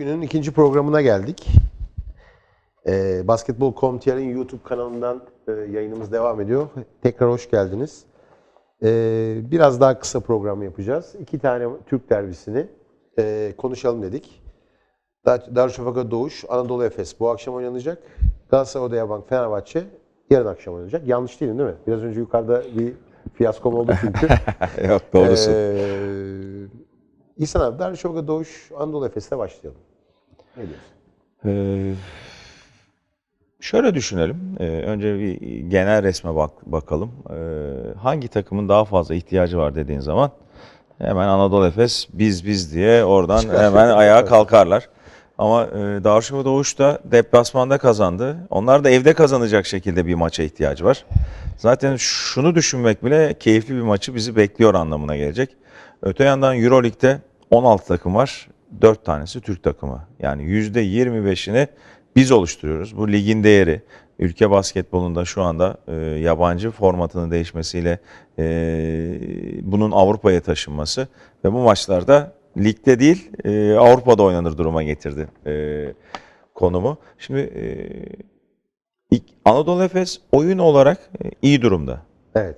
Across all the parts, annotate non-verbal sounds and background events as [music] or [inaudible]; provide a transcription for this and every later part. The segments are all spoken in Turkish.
Bugünün ikinci programına geldik. Ee, Basketbol.com.tr'in YouTube kanalından e, yayınımız devam ediyor. Tekrar hoş geldiniz. Ee, biraz daha kısa program yapacağız. İki tane Türk derbisini e, konuşalım dedik. Dar Darüşşafaka Doğuş, Anadolu Efes bu akşam oynanacak. Galatasaray Odeyabank, Fenerbahçe yarın akşam oynanacak. Yanlış değilim değil mi? Biraz önce yukarıda bir fiyaskom oldu çünkü. [laughs] Yok doğrusu. Ee, İhsan abi Darüşşafaka Doğuş Anadolu Efes'le başlayalım. Ne diyorsun? Ee, şöyle düşünelim. Ee, önce bir genel resme bak bakalım. Ee, hangi takımın daha fazla ihtiyacı var dediğin zaman hemen Anadolu Efes biz biz diye oradan hemen [laughs] ayağa kalkarlar. Ama e, Darüşşafaka Doğuş da deplasmanda kazandı. Onlar da evde kazanacak şekilde bir maça ihtiyacı var. Zaten şunu düşünmek bile keyifli bir maçı bizi bekliyor anlamına gelecek. Öte yandan Euroleague'de 16 takım var. 4 tanesi Türk takımı. Yani %25'ini biz oluşturuyoruz. Bu ligin değeri. Ülke basketbolunda şu anda e, yabancı formatının değişmesiyle e, bunun Avrupa'ya taşınması ve bu maçlarda ligde değil e, Avrupa'da oynanır duruma getirdi e, konumu. Şimdi e, Anadolu Efes oyun olarak e, iyi durumda Evet.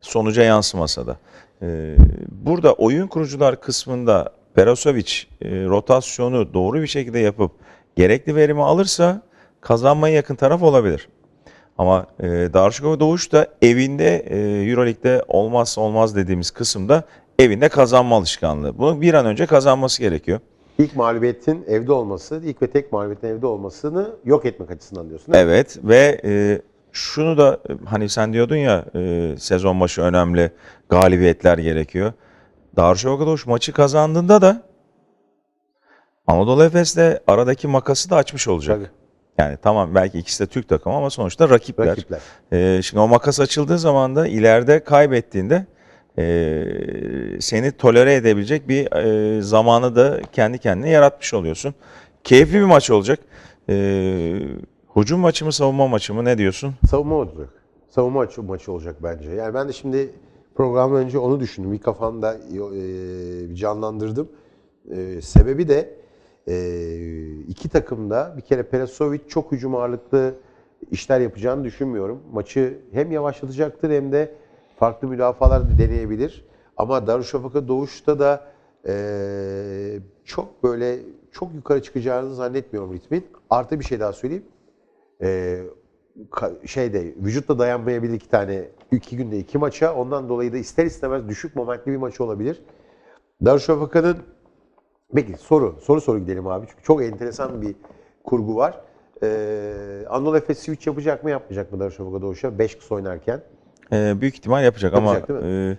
sonuca yansımasa da. Ee, burada oyun kurucular kısmında Perasovic e, rotasyonu doğru bir şekilde yapıp gerekli verimi alırsa kazanmaya yakın taraf olabilir. Ama e, Darüşşafaka Doğuş da evinde e, Euroleague'de olmazsa olmaz dediğimiz kısımda evinde kazanma alışkanlığı. Bunu bir an önce kazanması gerekiyor. İlk mağlubiyetin evde olması, ilk ve tek mağlubiyetin evde olmasını yok etmek açısından diyorsun. değil mi? Evet ve e, şunu da e, hani sen diyordun ya e, sezon başı önemli galibiyetler gerekiyor. Darüşşafaka Doğuş maçı kazandığında da Anadolu Efes'le aradaki makası da açmış olacak. Tabii. Yani tamam belki ikisi de Türk takımı ama sonuçta rakipler. Rakipler. E, şimdi o makas açıldığı zaman da ileride kaybettiğinde e, seni tolere edebilecek bir e, zamanı da kendi kendine yaratmış oluyorsun. Keyifli bir maç olacak. E, hücum maçı mı savunma maçı mı ne diyorsun? Savunma olacak. Savunma maçı olacak bence. Yani ben de şimdi programdan önce onu düşündüm. Bir kafamda e, canlandırdım. E, sebebi de e, iki takımda bir kere Perasovic çok hücum ağırlıklı işler yapacağını düşünmüyorum. Maçı hem yavaşlatacaktır hem de farklı müdafalar da deneyebilir. Ama Darüşşafaka Doğuş'ta da e, çok böyle çok yukarı çıkacağını zannetmiyorum ritmin. Artı bir şey daha söyleyeyim. Şeyde vücutta dayanmayabilir iki tane iki günde iki maça. Ondan dolayı da ister istemez düşük momentli bir maç olabilir. Darüşşafaka'nın peki soru soru soru gidelim abi çünkü çok enteresan bir kurgu var. Ee, Anadolu Efes switch yapacak mı yapmayacak mı Darüşşafaka Doğuş'a 5 kısa oynarken? E, büyük ihtimal yapacak, Yapacak, ama e,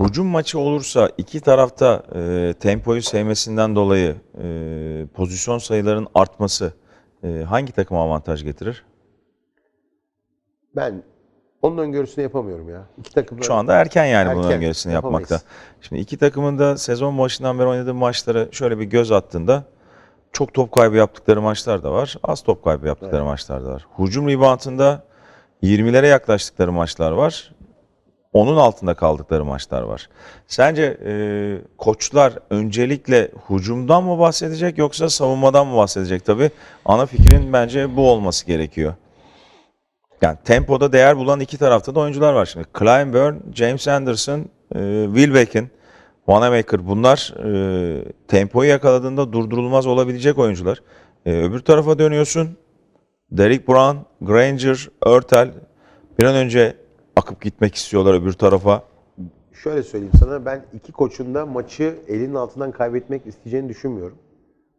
hücum maçı olursa iki tarafta e, tempoyu sevmesinden dolayı e, pozisyon sayılarının artması e, hangi takıma avantaj getirir? Ben onun öngörüsünü yapamıyorum ya. İki takım Şu anda erken yani bunun Erken, öngörüsünü yapamayız. yapmakta. Şimdi iki takımın da sezon başından beri oynadığı maçlara şöyle bir göz attığında çok top kaybı yaptıkları maçlar da var. Az top kaybı yaptıkları maçlar da var. Hücum reboundında 20'lere yaklaştıkları maçlar var. Onun altında kaldıkları maçlar var. Sence e, koçlar öncelikle hücumdan mı bahsedecek yoksa savunmadan mı bahsedecek? Tabii ana fikrin bence bu olması gerekiyor. Yani tempoda değer bulan iki tarafta da oyuncular var şimdi. Clyburn, James Anderson, e, Will Beck'in, Wanamaker bunlar e, tempoyu yakaladığında durdurulmaz olabilecek oyuncular. E, öbür tarafa dönüyorsun. Derek Brown, Granger, Örtel bir an önce akıp gitmek istiyorlar öbür tarafa. Şöyle söyleyeyim sana ben iki koçun da maçı elinin altından kaybetmek isteyeceğini düşünmüyorum.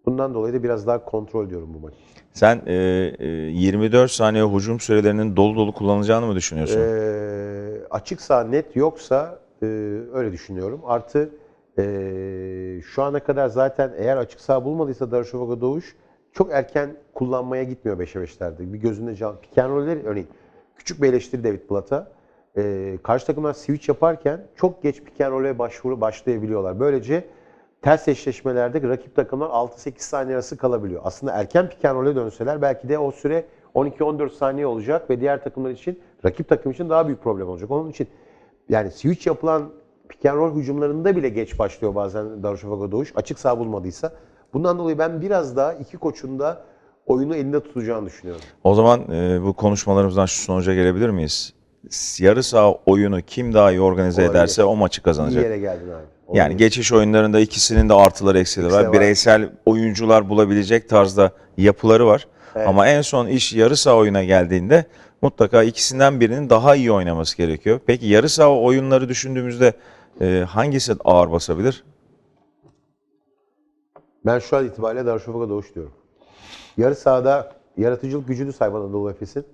Bundan dolayı da biraz daha kontrol diyorum bu maçı. Sen e, e, 24 saniye hücum sürelerinin dolu dolu kullanacağını mı düşünüyorsun? Ee, açıksa net yoksa e, öyle düşünüyorum. Artı e, şu ana kadar zaten eğer açık saha bulmadıysa Darüşşafaka Doğuş çok erken kullanmaya gitmiyor 5'e 5'lerde. Bir gözünde can. Roll'leri örneğin küçük bir eleştiri David Blatt'a. E, karşı takımlar switch yaparken çok geç pick and roll'e başvuru başlayabiliyorlar. Böylece ters eşleşmelerde rakip takımlar 6-8 saniye arası kalabiliyor. Aslında erken pick and roll'e dönseler belki de o süre 12-14 saniye olacak ve diğer takımlar için, rakip takım için daha büyük problem olacak. Onun için yani switch yapılan pick and roll hücumlarında bile geç başlıyor bazen Darüşşafaka Doğuş. Açık saha bulmadıysa. Bundan dolayı ben biraz daha iki koçun da oyunu elinde tutacağını düşünüyorum. O zaman e, bu konuşmalarımızdan şu sonuca gelebilir miyiz? Yarı saha oyunu kim daha iyi organize Olabilir. ederse o maçı kazanacak. yere geldin abi. Yani Olabilir. geçiş oyunlarında ikisinin de artıları eksileri var. var. Bireysel oyuncular bulabilecek tarzda yapıları var. Evet. Ama en son iş yarı saha oyuna geldiğinde mutlaka ikisinden birinin daha iyi oynaması gerekiyor. Peki yarı saha oyunları düşündüğümüzde e, hangisi ağır basabilir? Ben şu an itibariyle Darüşşafaka Doğuş diyorum. Yarı sahada yaratıcılık gücünü say bana Anadolu Efes'in.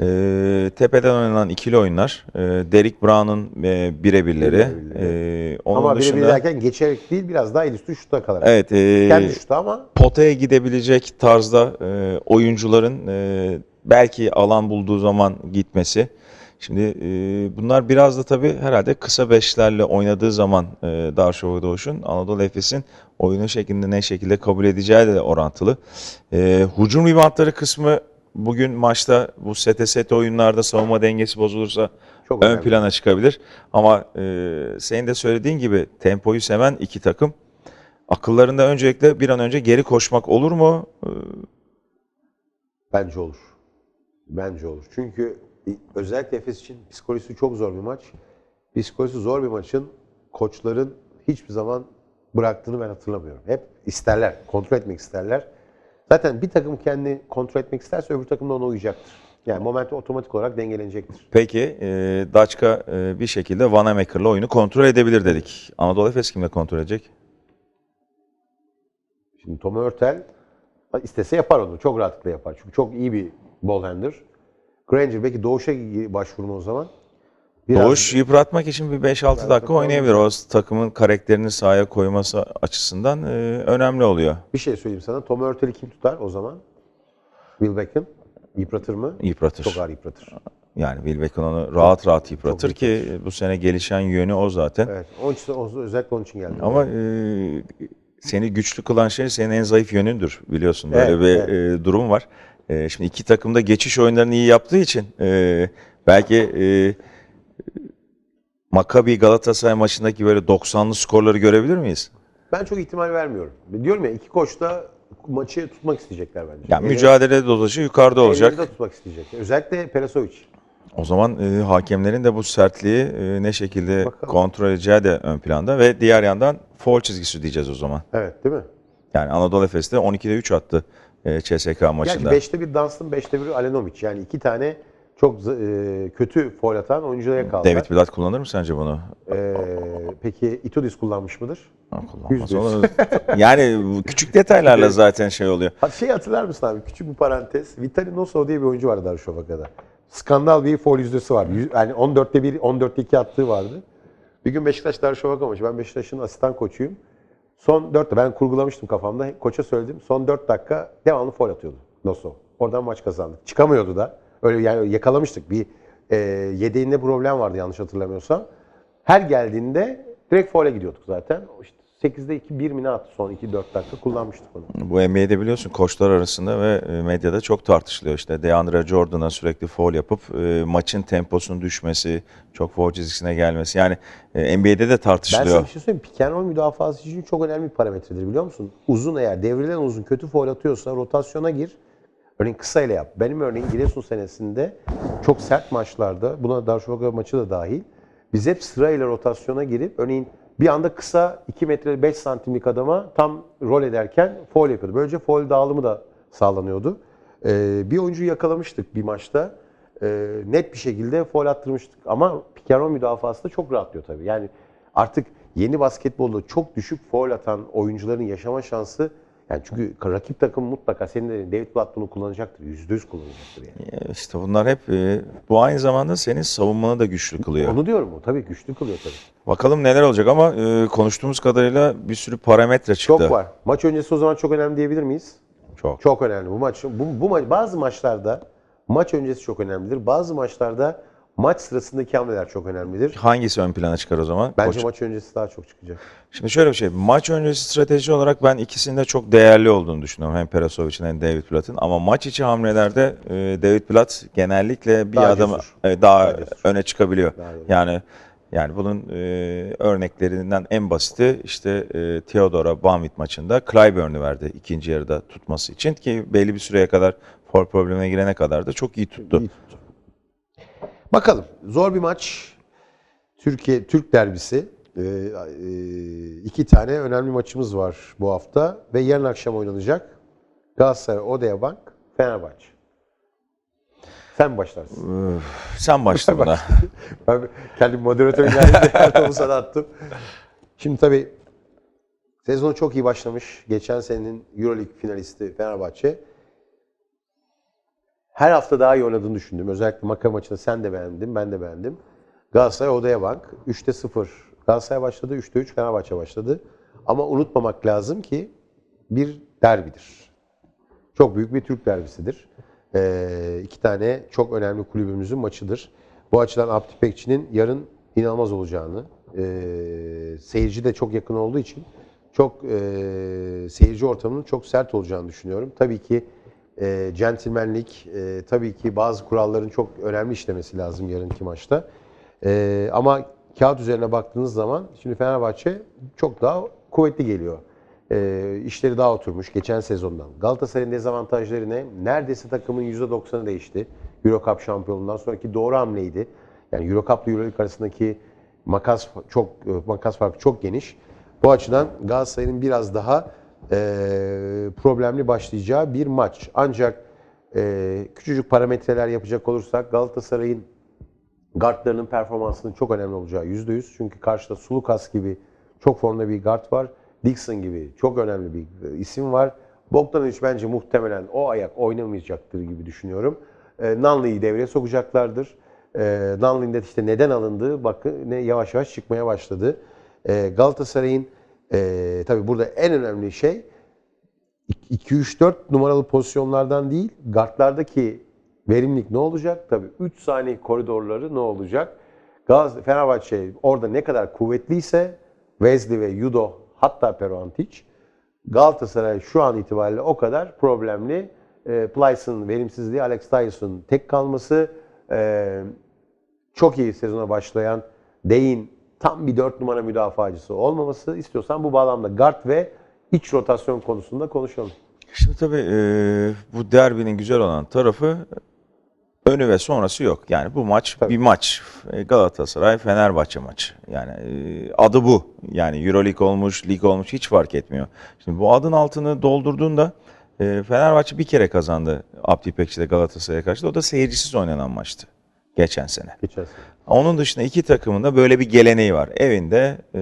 E, tepeden oynanan ikili oyunlar, e, Derek Brown'un e, birebirleri. E, onun Ama birebir dışında, derken geçerek değil biraz daha el üstü şuta kalarak. evet, e, Kendi şutu ama potaya gidebilecek tarzda e, oyuncuların e, belki alan bulduğu zaman gitmesi. Şimdi e, bunlar biraz da tabii herhalde kısa beşlerle oynadığı zaman e, Darüşşafaka Doğuş'un Anadolu Efes'in oyunu şeklinde ne şekilde kabul edeceği de orantılı. E, hücum reboundları kısmı bugün maçta bu sete set oyunlarda savunma dengesi bozulursa Çok ön önemli. plana çıkabilir. Ama e, senin de söylediğin gibi tempoyu seven iki takım. Akıllarında öncelikle bir an önce geri koşmak olur mu? E, bence olur. Bence olur. Çünkü özellikle Efes için psikolojisi çok zor bir maç. Psikolojisi zor bir maçın koçların hiçbir zaman bıraktığını ben hatırlamıyorum. Hep isterler, kontrol etmek isterler. Zaten bir takım kendini kontrol etmek isterse öbür takım da ona uyacaktır. Yani momentum otomatik olarak dengelenecektir. Peki e, Daçka e, bir şekilde Vanamaker'la oyunu kontrol edebilir dedik. Anadolu Efes kimle kontrol edecek? Şimdi Tom Hurtel istese yapar onu. Çok rahatlıkla yapar. Çünkü çok iyi bir ball handler. Granger belki Doğuş'a başvurma o zaman. Biraz- Doğuş yıpratmak için bir 5-6 dakika oynayabilir. O takımın karakterini sahaya koyması açısından e, önemli oluyor. Bir şey söyleyeyim sana. Tom Hurtel'i kim tutar o zaman? Will Beckham. Yıpratır mı? Yıpratır. Çok ağır yıpratır. Yani Will Beckham onu rahat rahat yıpratır çok ki bu sene gelişen yönü o zaten. Evet. Onun için, özellikle onun için geldim. Ama e, seni güçlü kılan şey senin en zayıf yönündür biliyorsun. Böyle Evet, bir e, durum var. E, şimdi iki takım da geçiş oyunlarını iyi yaptığı için e, belki e, Maccabi Galatasaray maçındaki böyle 90'lı skorları görebilir miyiz? Ben çok ihtimal vermiyorum. Diyorum ya iki koç da maçı tutmak isteyecekler bence. Yani mücadele dozajı yukarıda olacak. elinde tutmak isteyecek. Özellikle Perasovic. O zaman e, hakemlerin de bu sertliği e, ne şekilde Bakalım. kontrol edeceği de ön planda ve diğer yandan foul çizgisi diyeceğiz o zaman. Evet değil mi? Yani Anadolu Efes'te 12'de 3 attı e, CSK Gerçi maçında. 5'te bir Dunstan, 5'te bir Alenomic. Yani iki tane çok e, kötü foul atan oyunculara yakaladılar. David Blatt kullanır mı sence bunu? Ee, peki Itudis kullanmış mıdır? Ha, kullanmaz. Onu- yani bu küçük detaylarla [laughs] zaten şey oluyor. Ha, şey hatırlar mısın abi? Küçük bir parantez. Vitali Nosov diye bir oyuncu vardı Darüşşafaka'da. Skandal bir foul yüzdesi var. Yüz- Yani 14'te 1, 14'te 2 attığı vardı. Bir gün Beşiktaş Darüşşafaka maçı. Ben Beşiktaş'ın asistan koçuyum. Son 4 ben kurgulamıştım kafamda. Koça söyledim. Son 4 dakika devamlı foul atıyordu Nosov. Oradan maç kazandık. Çıkamıyordu da. Öyle yani yakalamıştık. Bir e, yedeğinde problem vardı yanlış hatırlamıyorsam. Her geldiğinde direkt foul'e gidiyorduk zaten. İşte 8'de 2 1 mi attı son 2 4 dakika kullanmıştık onu. Bu NBA'de biliyorsun koçlar arasında ve e, medyada çok tartışılıyor. İşte DeAndre Jordan'a sürekli foul yapıp e, maçın temposunun düşmesi, çok foul çizgisine gelmesi. Yani e, NBA'de de Ben tartışılıyor. sana bir şey söyleyeyim. Pick and roll müdafası için çok önemli bir parametredir biliyor musun? Uzun eğer devrilen uzun kötü foul atıyorsa rotasyona gir. Örneğin kısa ile yap. Benim örneğin Giresun senesinde çok sert maçlarda, buna Darüşşafaka maçı da dahil, biz hep sırayla rotasyona girip örneğin bir anda kısa 2 metre 5 santimlik adama tam rol ederken foul yapıyordu. Böylece foul dağılımı da sağlanıyordu. Ee, bir oyuncuyu yakalamıştık bir maçta. Ee, net bir şekilde foul attırmıştık. Ama roll müdafası da çok rahatlıyor tabii. Yani artık yeni basketbolda çok düşük foul atan oyuncuların yaşama şansı yani çünkü rakip takım mutlaka senin de David Blatt bunu kullanacaktır. Yüzde yüz kullanacaktır yani. İşte bunlar hep e, bu aynı zamanda senin savunmanı da güçlü kılıyor. Onu diyorum o tabii güçlü kılıyor tabii. Bakalım neler olacak ama e, konuştuğumuz kadarıyla bir sürü parametre çıktı. Çok var. Maç öncesi o zaman çok önemli diyebilir miyiz? Çok. Çok önemli. Bu maç bu, bu maç bazı maçlarda maç öncesi çok önemlidir. Bazı maçlarda maç sırasındaki hamleler çok önemlidir. Hangisi ön plana çıkar o zaman? Bence Koç- maç öncesi daha çok çıkacak. Şimdi şöyle bir şey, maç öncesi strateji olarak ben ikisinin de çok değerli olduğunu düşünüyorum. Hem Perasovic'in hem David Blatt'ın. Ama maç içi hamlelerde e, David Blatt genellikle bir Daha adam cesur. e, daha, Daha cesur. öne çıkabiliyor. Daha yani Yani bunun e, örneklerinden en basiti işte e, Theodora Banvit maçında Clyburn'u verdi ikinci yarıda tutması için ki belli bir süreye kadar for problemine girene kadar da çok iyi tuttu. İyi tuttu. Bakalım. Zor bir maç. Türkiye Türk derbisi. Ee, e, iki tane önemli maçımız var bu hafta ve yarın akşam oynanacak. Galatasaray, Odeya Bank, Fenerbahçe. Sen başlarsın. Sen başla buna. [laughs] Ben kendim moderatör geldi [laughs] topu sana attım. Şimdi tabii sezonu çok iyi başlamış. Geçen senenin Euroleague finalisti Fenerbahçe. Her hafta daha iyi oynadığını düşündüm. Özellikle Maka maçında sen de beğendin, ben de beğendim. Galatasaray Odaya Bank 3'te 0. Galatasaray başladı, 3'te 3 Fenerbahçe başladı. Ama unutmamak lazım ki bir derbidir. Çok büyük bir Türk derbisidir. Ee, iki tane çok önemli kulübümüzün maçıdır. Bu açıdan Abdi Pekçi'nin yarın inanılmaz olacağını, e, seyirci de çok yakın olduğu için çok e, seyirci ortamının çok sert olacağını düşünüyorum. Tabii ki e, centilmenlik, e, tabii ki bazı kuralların çok önemli işlemesi lazım yarınki maçta. E, ama kağıt üzerine baktığınız zaman şimdi Fenerbahçe çok daha kuvvetli geliyor. E, işleri daha oturmuş geçen sezondan. Galatasaray'ın dezavantajları ne? Neredeyse takımın %90'ı değişti. Euro Cup şampiyonluğundan sonraki doğru hamleydi. Yani Euro Cup ile Euroleague arasındaki makas çok e, makas farkı çok geniş. Bu açıdan Galatasaray'ın biraz daha e, problemli başlayacağı bir maç. Ancak e, küçücük parametreler yapacak olursak Galatasaray'ın guardlarının performansının çok önemli olacağı %100. Çünkü karşıda Sulukas gibi çok formda bir guard var. Dixon gibi çok önemli bir e, isim var. Bogdanovic bence muhtemelen o ayak oynamayacaktır gibi düşünüyorum. E, Nunley'i devreye sokacaklardır. E, de işte neden alındığı bakın ne yavaş yavaş çıkmaya başladı. E, Galatasaray'ın e, tabii burada en önemli şey 2-3-4 numaralı pozisyonlardan değil, guardlardaki verimlilik ne olacak? Tabii 3 saniye koridorları ne olacak? Galatasaray, Fenerbahçe orada ne kadar kuvvetliyse Wesley ve Yudo hatta Peruantic Galatasaray şu an itibariyle o kadar problemli. E, Plyce'ın verimsizliği, Alex Tyson tek kalması, e, çok iyi sezona başlayan Deyin tam bir 4 numara müdafacısı olmaması istiyorsan bu bağlamda guard ve iç rotasyon konusunda konuşalım. Şimdi tabii e, bu derbinin güzel olan tarafı önü ve sonrası yok. Yani bu maç bir maç. E, Galatasaray Fenerbahçe maçı. Yani e, adı bu. Yani Euroleague olmuş, lig olmuş hiç fark etmiyor. Şimdi bu adın altını doldurduğunda e, Fenerbahçe bir kere kazandı Abdi İpekçi'de Galatasaray'a karşı. O da seyircisiz oynanan maçtı geçen sene. Geçen sene. Onun dışında iki takımın da böyle bir geleneği var. Evinde e,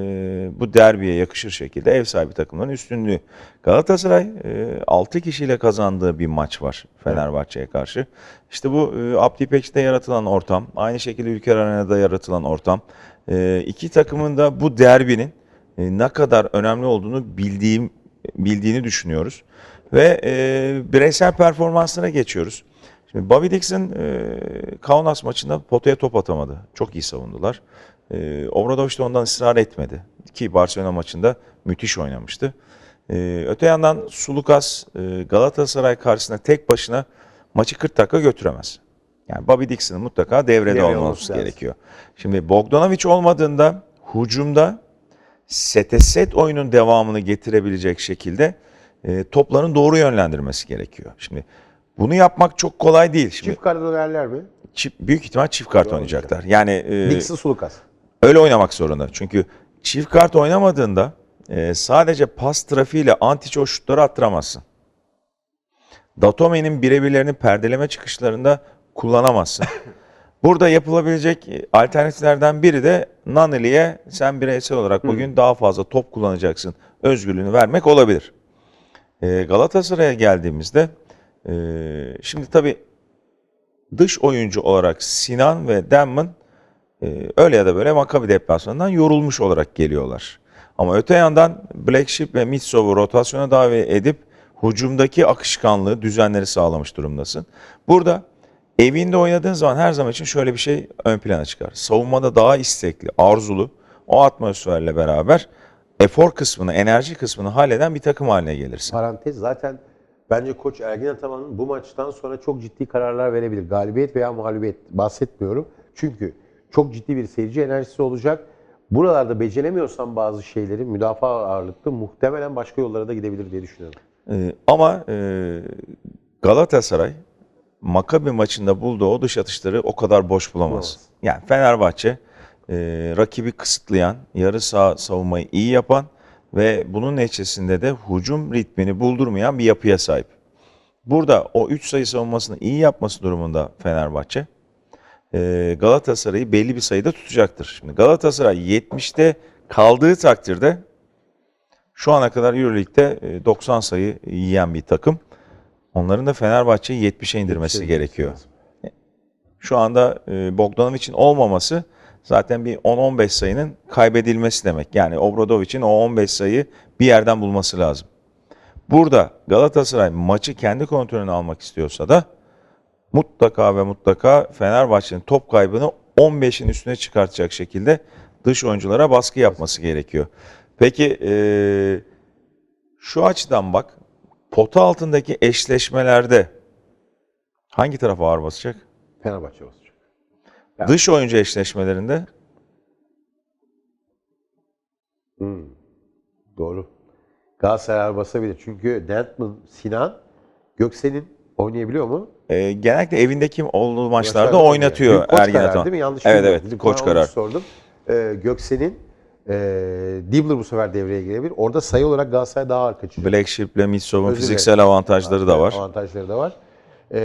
bu derbiye yakışır şekilde ev sahibi takımların üstünlüğü. Galatasaray e, 6 kişiyle kazandığı bir maç var Fenerbahçe'ye karşı. İşte bu e, Abdi yaratılan ortam, aynı şekilde Ülker Arena'da yaratılan ortam. E, iki takımın da bu derbinin e, ne kadar önemli olduğunu bildiğim bildiğini düşünüyoruz. Ve e, bireysel performanslara geçiyoruz. Şimdi Bobby Dixon e, Kaunas maçında potaya top atamadı. Çok iyi savundular. E, Obradoviç de ondan ısrar etmedi. Ki Barcelona maçında müthiş oynamıştı. E, öte yandan Sulukas e, Galatasaray karşısında tek başına maçı 40 dakika götüremez. Yani Bobby Dixon'ın mutlaka devrede Devreye olması gerekiyor. Şimdi Bogdanovic olmadığında hücumda sete set oyunun devamını getirebilecek şekilde e, topların doğru yönlendirmesi gerekiyor. Şimdi bunu yapmak çok kolay değil. Şimdi Çift karda dönerler mi? çift- büyük ihtimal çift kart oynayacaklar. Yani e, Dixon Sulukas. öyle oynamak zorunda. Çünkü çift kart oynamadığında e, sadece pas trafiğiyle anti şutları attıramazsın. Datome'nin birebirlerini perdeleme çıkışlarında kullanamazsın. [laughs] Burada yapılabilecek e, alternatiflerden biri de Naneli'ye sen bireysel olarak bugün daha fazla top kullanacaksın. Özgürlüğünü vermek olabilir. E, Galatasaray'a geldiğimizde e, şimdi tabii dış oyuncu olarak Sinan ve Denman e, öyle ya da böyle Maccabi deplasmanından yorulmuş olarak geliyorlar. Ama öte yandan Black Sheep ve Mitsov'u rotasyona davet edip hücumdaki akışkanlığı, düzenleri sağlamış durumdasın. Burada evinde oynadığın zaman her zaman için şöyle bir şey ön plana çıkar. Savunmada daha istekli, arzulu, o atmosferle beraber efor kısmını, enerji kısmını halleden bir takım haline gelirsin. Parantez zaten bence Koç Ergin Ataman'ın bu maçtan sonra çok ciddi kararlar verebilir. Galibiyet veya mağlubiyet bahsetmiyorum. Çünkü Çok ciddi bir seyirci enerjisi olacak. Buralarda beceremiyorsan bazı şeyleri müdafaa ağırlıklı muhtemelen başka yollara da gidebilir diye düşünüyorum. Ee, ama e, Galatasaray Makabi maçında bulduğu o dış atışları o kadar boş bulamaz. Bulamaz. Yani Fenerbahçe e, rakibi kısıtlayan, yarı saha savunmayı iyi yapan ve bunun neticesinde de hücum ritmini buldurmayan bir yapıya sahip. Burada o 3 sayı savunmasını iyi yapması durumunda Fenerbahçe e, Galatasaray'ı belli bir sayıda tutacaktır. Şimdi Galatasaray 70'te kaldığı takdirde şu ana kadar Euroleague'de e, 90 sayı yiyen bir takım. Onların da Fenerbahçe'yi 70'e indirmesi gerekiyor. lazım. Şu anda e, Bogdanovic'in olmaması zaten bir 10-15 sayının kaybedilmesi demek. Yani Obradovic'in o 15 sayı bir yerden bulması lazım. Burada Galatasaray maçı kendi kontrolüne almak istiyorsa da mutlaka ve mutlaka Fenerbahçe'nin top kaybını 15'in üstüne çıkartacak şekilde dış oyunculara baskı yapması gerekiyor. Peki e, şu açıdan bak, pota altındaki eşleşmelerde hangi taraf ağır basacak? Fenerbahçe olacak. Ya. Dış oyuncu eşleşmelerinde Doğru. Galatasaray ağır basabilir. Çünkü Dentman, Sinan, Göksel'in oynayabiliyor mu? e, genellikle evindeki olduğu maçlarda Maçlarda oynatıyor. Koç Ergin kararı Ataman. değil mi? Yanlış Evet bilmiyorum. evet Bizim koç karar. sordum. Ee, Göksel'in e, Dibbler bu sefer devreye girebilir. Orada sayı olarak Galatasaray daha ağır kaçıyor. Black Sheep'le Mitsov'un Özür dilerim. fiziksel avantajları da var. Avantajları da var. Ee,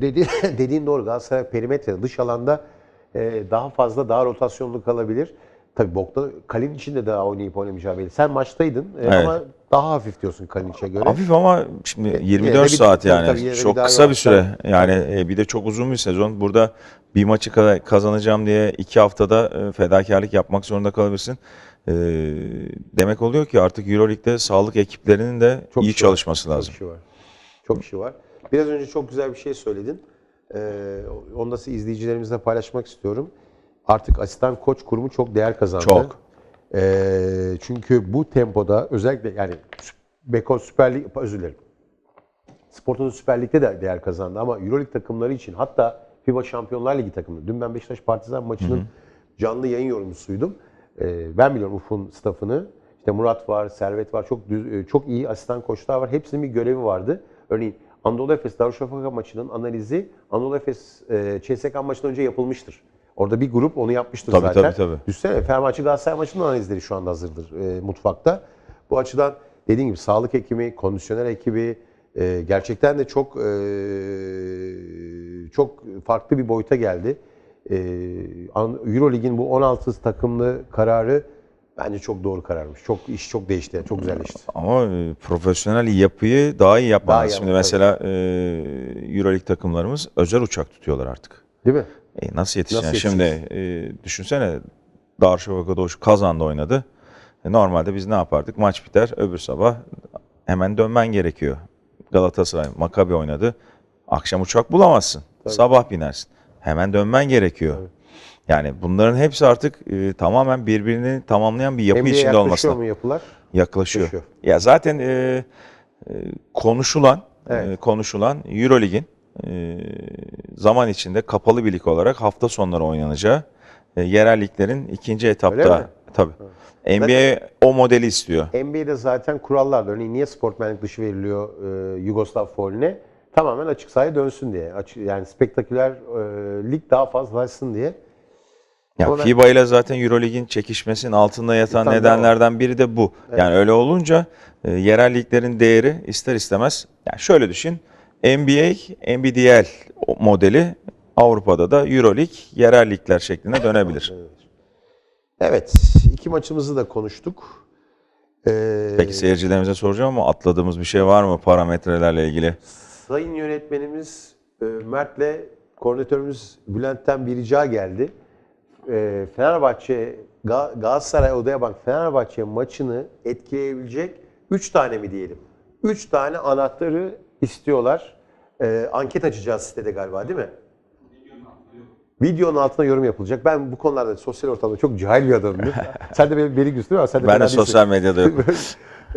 dedi, [laughs] dediğin doğru. Galatasaray perimetre dış alanda e, daha fazla daha rotasyonlu kalabilir. Tabii Bokta Kalin için de daha oynayıp oynamayacağı belli. Sen maçtaydın e, Evet. ama daha hafif diyorsun Kalinic'e göre. Hafif ama şimdi yine de 24 bir- saat yani tabii yine bir çok daha kısa bir süre. Yani e, bir de çok uzun bir sezon. Burada bir maçı ka- kazanacağım diye iki haftada e, fedakarlık yapmak zorunda kalabilirsin. E, demek oluyor ki artık EuroLeague'de sağlık ekiplerinin de Çok iyi işi var. çalışması lazım. Çok işi var. Çok işi var. Biraz önce çok güzel bir şey söyledin. Ee, onu da size izleyicilerimizle paylaşmak istiyorum. Artık asistan koç kurumu çok değer kazandı. Çok. Ee, çünkü bu tempoda özellikle yani Beko Süper Lig, özür dilerim. Sportoto Süper Lig'de de değer kazandı ama Euroleague takımları için hatta FIBA Şampiyonlar Ligi takımı. Dün ben Beşiktaş Partizan maçının canlı yayın yorumcusuydum. Ee, ben biliyorum Ufuk'un staffını. İşte Murat var, Servet var. Çok düz- e, çok iyi asistan koçlar var. Hepsinin bir görevi vardı. Örneğin Anadolu Efes Darüşşafaka maçının analizi Anadolu Efes e, CSK maçından önce yapılmıştır. Orada bir grup onu yapmıştır Tabii, zaten. tabii, tabii. Düşünsene Fenerbahçe Galatasaray maçının analizleri şu anda hazırdır e, mutfakta. Bu açıdan dediğim gibi sağlık hekimi, kondisyoner ekibi e, gerçekten de çok e, çok farklı bir boyuta geldi. E, An- Eurolig'in bu 16 takımlı kararı bence çok doğru kararmış. Çok iş çok değişti, çok güzelleşti. Ama e, profesyonel yapıyı daha iyi yapmalı. Daha iyi Şimdi mesela e, Euroleague takımlarımız özel uçak tutuyorlar artık. Değil mi? E, nasıl yetişeceksin? Nasıl Şimdi e, düşünsene Darüşşafaka Doğuş Kazan'da oynadı. E, normalde biz ne yapardık? Maç biter, öbür sabah hemen dönmen gerekiyor. Galatasaray, Makabi oynadı. Akşam uçak bulamazsın. Sabah binersin. Hemen dönmen gerekiyor. Yani bunların hepsi artık e, tamamen birbirini tamamlayan bir yapı NBA'ye içinde olması yaklaşıyor mu yapılar? Yaklaşıyor. Yaklaşıyor. Ya zaten e, e, konuşulan Evet. e, konuşulan EuroLeague'in e, zaman içinde kapalı bir lig olarak hafta sonları oynanacağı e, yerel liglerin ikinci etapta tabii. NBA o modeli istiyor. NBA'de zaten kurallar örneğin niye sportmenlik dışı veriliyor e, Yugoslav fauline? Tamamen açık sahaya dönsün diye. Açık, yani spektaküler e, lig daha fazlalaşsın diye. Ya ben- FIBA ile zaten EuroLeague'in çekişmesinin altında yatan tane nedenlerden biri de bu. Yani öyle olunca e, yerel liglerin değeri ister istemez yani şöyle düşün. NBA, NBDL modeli Avrupa'da da EuroLeague yerel ligler şeklinde dönebilir. [laughs] Evet, iki maçımızı da konuştuk. Ee, Peki seyircilerimize soracağım ama atladığımız bir şey var mı parametrelerle ilgili? Sayın yönetmenimiz e, Mert'le koordinatörümüz Bülent'ten bir rica geldi. E, Fenerbahçe, Ga- Galatasaray Odaya Bank Fenerbahçe maçını etkileyebilecek 3 tane mi diyelim? 3 tane anahtarı istiyorlar. E, anket açacağız sitede galiba değil mi? Videonun altına yorum yapılacak. Ben bu konularda sosyal ortamda çok cahil bir adamım. [laughs] Sen de beni, beni güçlü ama sen de Ben de sosyal medyada yok.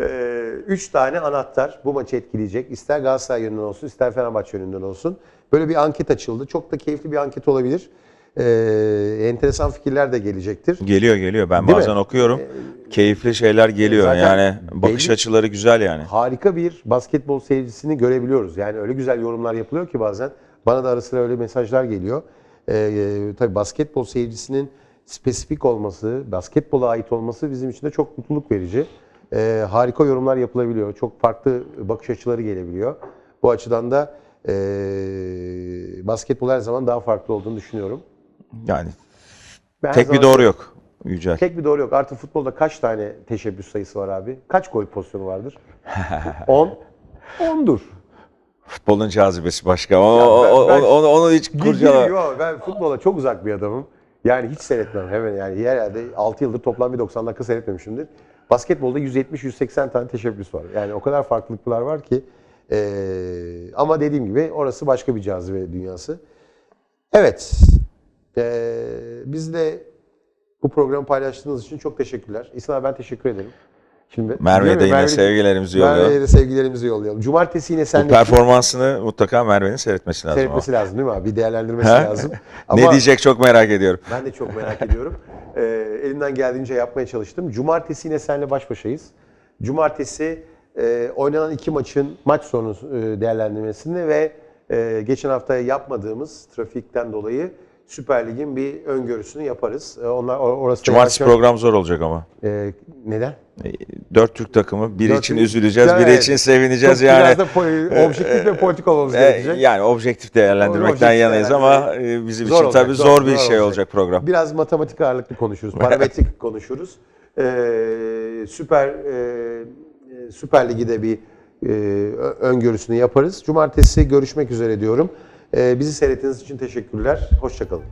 Ee, [laughs] üç tane anahtar bu maçı etkileyecek. İster Galatasaray yönünden olsun, ister Fenerbahçe yönünden olsun. Böyle bir anket açıldı. Çok da keyifli bir anket olabilir. Ee, enteresan fikirler de gelecektir. Geliyor geliyor. Ben Değil mi? bazen okuyorum. Keyifli şeyler geliyor. Zaten Yani bakış belli- açıları güzel yani. Harika bir basketbol seyircisini görebiliyoruz. Yani öyle güzel yorumlar yapılıyor ki bazen. Bana da ara sıra öyle mesajlar geliyor. Ee, tabii basketbol seyircisinin spesifik olması, basketbola ait olması bizim için de çok mutluluk verici. Ee, harika yorumlar yapılabiliyor. Çok farklı bakış açıları gelebiliyor. Bu açıdan da ee, basketbol her zaman daha farklı olduğunu düşünüyorum. Yani Ben tek bir doğru yok Yücel. Tek bir doğru yok. Artık futbolda kaç tane teşebbüs sayısı var abi? Kaç gol pozisyonu vardır? [laughs] 10. 10'dur. Futbolun cazibesi başka. O, ben- o- ben- onu, onu, hiç kurcala. Ben futbola çok uzak bir adamım. Yani hiç seyretmem hemen yani herhalde 6 yıldır toplam bir 90 dakika seyretmemişimdir. Basketbolda 170-180 tane teşebbüs var. Yani o kadar farklılıklar var ki. Ee, ama dediğim gibi orası başka bir cazibe dünyası. Evet. Ee, biz de bu programı paylaştığınız için çok teşekkürler. İsmail ben teşekkür ederim. Şimdi Merve'ye de yine Merve- sevgilerimizi Merve'ye yolluyor. de sevgilerimizi yollayalım. Cumartesi yine Bu seninle performansını mutlaka Merve'nin seyretmesi lazım. ama. seyretmesi lazım değil mi abi? Bir değerlendirmesi lazım. [laughs] Ama Ne diyecek çok merak ediyorum. ben de çok merak ediyorum. Ee, elimden geldiğince yapmaya çalıştım. Cumartesi yine seninle baş başayız. Cumartesi e, oynanan iki maçın maç sonu e, değerlendirmesini ve e, geçen hafta yapmadığımız trafikten dolayı Süper Lig'in bir öngörüsünü yaparız. E, onlar or- orası Cumartesi yavaş- program zor olacak ama. E, neden? E, Dört Türk takımı. Biri Dört için üzüleceğiz, biri Evet. için sevineceğiz Çok yani. biraz da po- objektif ve politik olmamız E, gerekecek. yani objektif değerlendirmekten Objektif yanayız ama e, bizim Zor için olacak, tabii zor- zor, zor bir şey olacak. olacak program. Biraz matematik ağırlıklı konuşuruz, parametrik [laughs] konuşuruz. Ee, süper e, e, Süper Lig'i de bir e, öngörüsünü yaparız. Cumartesi görüşmek üzere diyorum. Ee, bizi seyrettiğiniz için teşekkürler. Hoşçakalın.